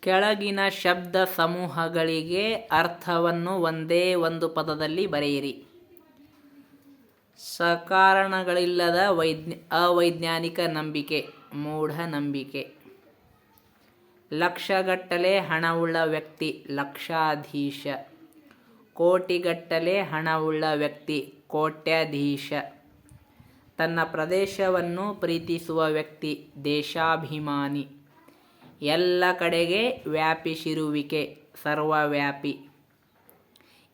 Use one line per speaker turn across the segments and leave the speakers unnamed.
ಕೆಳಗಿನ ಶಬ್ದ ಸಮೂಹಗಳಿಗೆ ಅರ್ಥವನ್ನು ಒಂದೇ ಒಂದು ಪದದಲ್ಲಿ ಬರೆಯಿರಿ. ಸಕಾರಣಗಳಿಲ್ಲದ ವೈಜ್ಞ, ಅವೈಜ್ಞಾನಿಕ ನಂಬಿಕೆ ಮೂಢನಂಬಿಕೆ ಲಕ್ಷಗಟ್ಟಲೆ ಹಣವುಳ್ಳ ವ್ಯಕ್ತಿ, ಲಕ್ಷಾಧೀಶ. ಕೋಟಿಗಟ್ಟಲೆ ಹಣವುಳ್ಳ ವ್ಯಕ್ತಿ, ಕೋಟ್ಯಾಧೀಶ. ತನ್ನ ಪ್ರದೇಶವನ್ನು ಪ್ರೀತಿಸುವ ವ್ಯಕ್ತಿ, ದೇಶಾಭಿಮಾನಿ. ಎಲ್ಲ ಕಡೆಗೆ ವ್ಯಾಪಿಸಿರುವಿಕೆ ಸರ್ವವ್ಯಾಪಿ.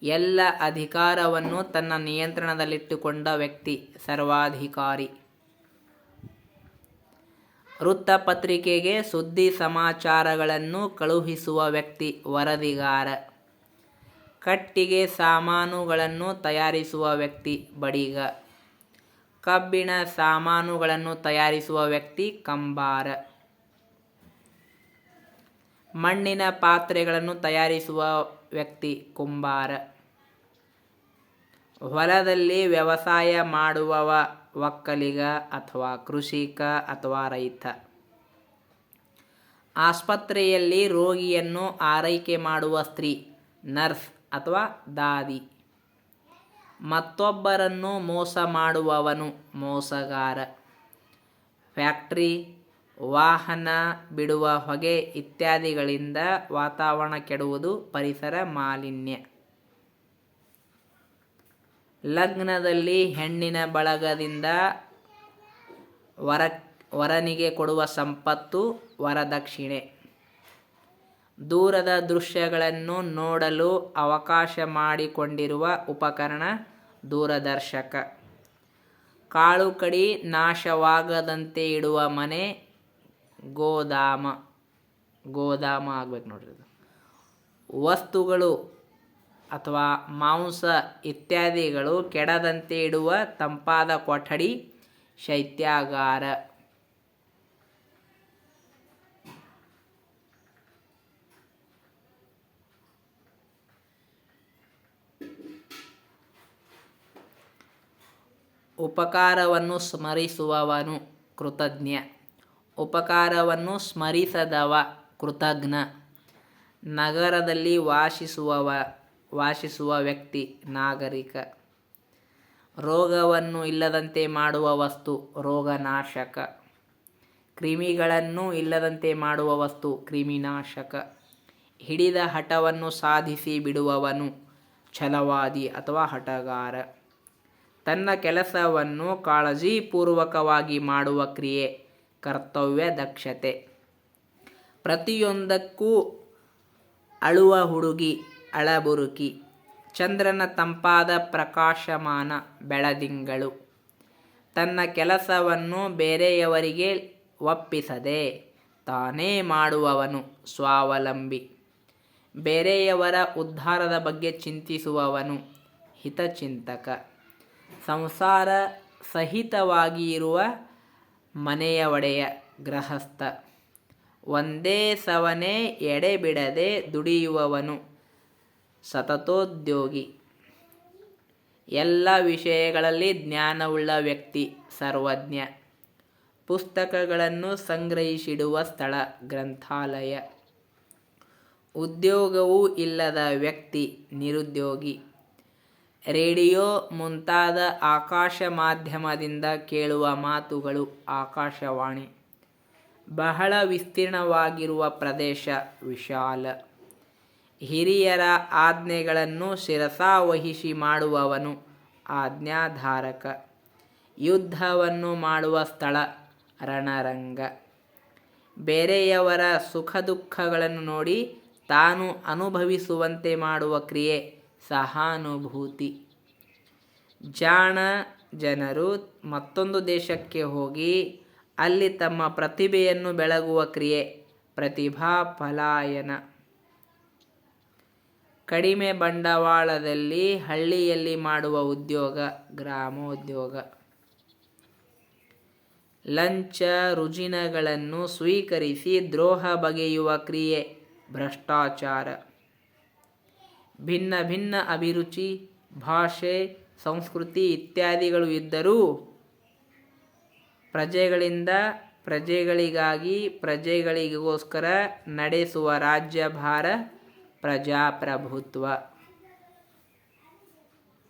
ಎಲ್ಲ ಅಧಿಕಾರವನ್ನು ತನ್ನ ನಿಯಂತ್ರಣದಲ್ಲಿಟ್ಟುಕೊಂಡ ವ್ಯಕ್ತಿ, ಸರ್ವಾಧಿಕಾರಿ. ವೃತ್ತಪತ್ರಿಕೆಗೆ ಸುದ್ದಿ ಸಮಾಚಾರಗಳನ್ನು ಕಳುಹಿಸುವ ವ್ಯಕ್ತಿ, ವರದಿಗಾರ. ಕಟ್ಟಿಗೆ ಸಾಮಾನುಗಳನ್ನು ತಯಾರಿಸುವ ವ್ಯಕ್ತಿ, ಬಡಿಗ. ಕಬ್ಬಿಣ ಸಾಮಾನುಗಳನ್ನು ತಯಾರಿಸುವ ವ್ಯಕ್ತಿ, ಕಂಬಾರ. ಮಣ್ಣಿನ ಪಾತ್ರೆಗಳನ್ನು ತಯಾರಿಸುವ ವ್ಯಕ್ತಿ ಕುಂಬಾರ. ಹೊಲದಲ್ಲಿ ವ್ಯವಸಾಯ ಮಾಡುವವ ಒಕ್ಕಲಿಗ ಅಥವಾ ಕೃಷಿಕ ಅಥವಾ ರೈತ. ಆಸ್ಪತ್ರೆಯಲ್ಲಿ ರೋಗಿಯನ್ನು ಆರೈಕೆ ಮಾಡುವ ಸ್ತ್ರೀ, ನರ್ಸ್ ಅಥವಾ ದಾದಿ. ಮತ್ತೊಬ್ಬರನ್ನು ಮೋಸ ಮಾಡುವವನು ಮೋಸಗಾರ. ಫ್ಯಾಕ್ಟ್ರಿ ವಾಹನ ಬಿಡುವ ಹೊಗೆ ಇತ್ಯಾದಿಗಳಿಂದ ವಾತಾವರಣ ಕೆಡುವುದು ಪರಿಸರ ಮಾಲಿನ್ಯ. ಲಗ್ನದಲ್ಲಿ ಹೆಣ್ಣಿನ ಬಳಗದಿಂದ ವರ, ವರನಿಗೆ ಕೊಡುವ ಸಂಪತ್ತು ವರದಕ್ಷಿಣೆ ದೂರದ ದೃಶ್ಯಗಳನ್ನು ನೋಡಲು ಅವಕಾಶ ಮಾಡಿಕೊಂಡಿರುವ ಉಪಕರಣ ದೂರದರ್ಶಕ. ಕಾಳು ಕಡಿ ನಾಶವಾಗದಂತೆ ಇಡುವ ಮನೆ ಗೋದಾಮ ಗೋದಾಮ ಆಗ್ಬೇಕು ನೋಡ್ರಿ ಇದು. ವಸ್ತುಗಳು ಅಥವಾ ಮಾಂಸ ಇತ್ಯಾದಿಗಳು ಕೆಡದಂತೆ ಇಡುವ ತಂಪಾದ ಕೊಠಡಿ, ಶೈತ್ಯಾಗಾರ. ಉಪಕಾರವನ್ನು ಸ್ಮರಿಸುವವನು ಕೃತಜ್ಞ. ಉಪಕಾರವನ್ನು ಸ್ಮರಿಸದವ ಕೃತಜ್ಞ. ನಗರದಲ್ಲಿ ವಾಸಿಸುವವ, ವಾಸಿಸುವ ವ್ಯಕ್ತಿ, ನಾಗರಿಕ. ರೋಗವನ್ನು ಇಲ್ಲದಂತೆ ಮಾಡುವ ವಸ್ತು, ರೋಗನಾಶಕ. ಕ್ರಿಮಿಗಳನ್ನು ಇಲ್ಲದಂತೆ ಮಾಡುವ ವಸ್ತು, ಕ್ರಿಮಿನಾಶಕ. ಹಿಡಿದ ಹಠವನ್ನು ಸಾಧಿಸಿ ಬಿಡುವವನು ಛಲವಾದಿ ಅಥವಾ ಹಠಗಾರ. ತನ್ನ ಕೆಲಸವನ್ನು ಕಾಳಜಿಪೂರ್ವಕವಾಗಿ ಮಾಡುವ ಕ್ರಿಯೆ ಕರ್ತವ್ಯ ದಕ್ಷತೆ. ಪ್ರತಿಯೊಂದಕ್ಕೂ ಅಳುವ ಹುಡುಗಿ ಅಳಬುರುಕಿ, ಚಂದ್ರನ ತಂಪಾದ ಪ್ರಕಾಶಮಾನ ಬೆಳದಿಂಗಳು. ತನ್ನ ಕೆಲಸವನ್ನು ಬೇರೆಯವರಿಗೆ ಒಪ್ಪಿಸದೆ ತಾನೇ ಮಾಡುವವನು ಸ್ವಾವಲಂಬಿ. ಬೇರೆಯವರ ಉದ್ಧಾರದ ಬಗ್ಗೆ ಚಿಂತಿಸುವವನು ಹಿತಚಿಂತಕ. ಸಂಸಾರ ಸಹಿತವಾಗಿ ಇರುವ ಮನೆಯ ಒಡೆಯ ಗೃಹಸ್ಥ. ಒಂದೇ ಸವನೆ ಎಡೆಬಿಡದೆ ದುಡಿಯುವವನು ಸತತೋದ್ಯೋಗಿ. ಎಲ್ಲ ವಿಷಯಗಳಲ್ಲಿ ಜ್ಞಾನವುಳ್ಳ ವ್ಯಕ್ತಿ, ಸರ್ವಜ್ಞ. ಪುಸ್ತಕಗಳನ್ನು ಸಂಗ್ರಹಿಸಿಡುವ ಸ್ಥಳ, ಗ್ರಂಥಾಲಯ. ಉದ್ಯೋಗವೂ ಇಲ್ಲದ ವ್ಯಕ್ತಿ, ನಿರುದ್ಯೋಗಿ. ರೇಡಿಯೋ ಮುಂತಾದ ಆಕಾಶ ಮಾಧ್ಯಮದಿಂದ ಕೇಳುವ ಮಾತುಗಳು ಆಕಾಶವಾಣಿ. ಬಹಳ ವಿಸ್ತೀರ್ಣವಾಗಿರುವ ಪ್ರದೇಶ ವಿಶಾಲ. ಹಿರಿಯರ ಆಜ್ಞೆಗಳನ್ನು ಶಿರಸಾವಹಿಸಿ ಮಾಡುವವನು ಆಜ್ಞಾಧಾರಕ. ಯುದ್ಧವನ್ನು ಮಾಡುವ ಸ್ಥಳ ರಣರಂಗ. ಬೇರೆಯವರ ಸುಖ ದುಃಖಗಳನ್ನು ನೋಡಿ ತಾನು ಅನುಭವಿಸುವಂತೆ ಮಾಡುವ ಕ್ರಿಯೆ ಸಹಾನುಭೂತಿ. ಜಾಣ ಜನರು ಮತ್ತೊಂದು ದೇಶಕ್ಕೆ ಹೋಗಿ ಅಲ್ಲಿ ತಮ್ಮ ಪ್ರತಿಭೆಯನ್ನು ಬೆಳಗುವ ಕ್ರಿಯೆ, ಪ್ರತಿಭಾ ಪಲಾಯನ. ಕಡಿಮೆ ಬಂಡವಾಳದಲ್ಲಿ ಹಳ್ಳಿಯಲ್ಲಿ ಮಾಡುವ ಉದ್ಯೋಗ, ಗ್ರಾಮೋದ್ಯೋಗ. ಲಂಚ ರುಜಿನಗಳನ್ನು ಸ್ವೀಕರಿಸಿ ದ್ರೋಹ ಬಗೆಯುವ ಕ್ರಿಯೆ, ಭ್ರಷ್ಟಾಚಾರ. ಭಿನ್ನ ಭಿನ್ನ ಅಭಿರುಚಿ ಭಾಷೆ ಸಂಸ್ಕೃತಿ ಇತ್ಯಾದಿಗಳು ಇದ್ದರೂ ಪ್ರಜೆಗಳಿಂದ ಪ್ರಜೆಗಳಿಗಾಗಿ ಪ್ರಜೆಗಳಿಗೋಸ್ಕರ ನಡೆಸುವ ರಾಜ್ಯಭಾರ ಪ್ರಜಾಪ್ರಭುತ್ವ.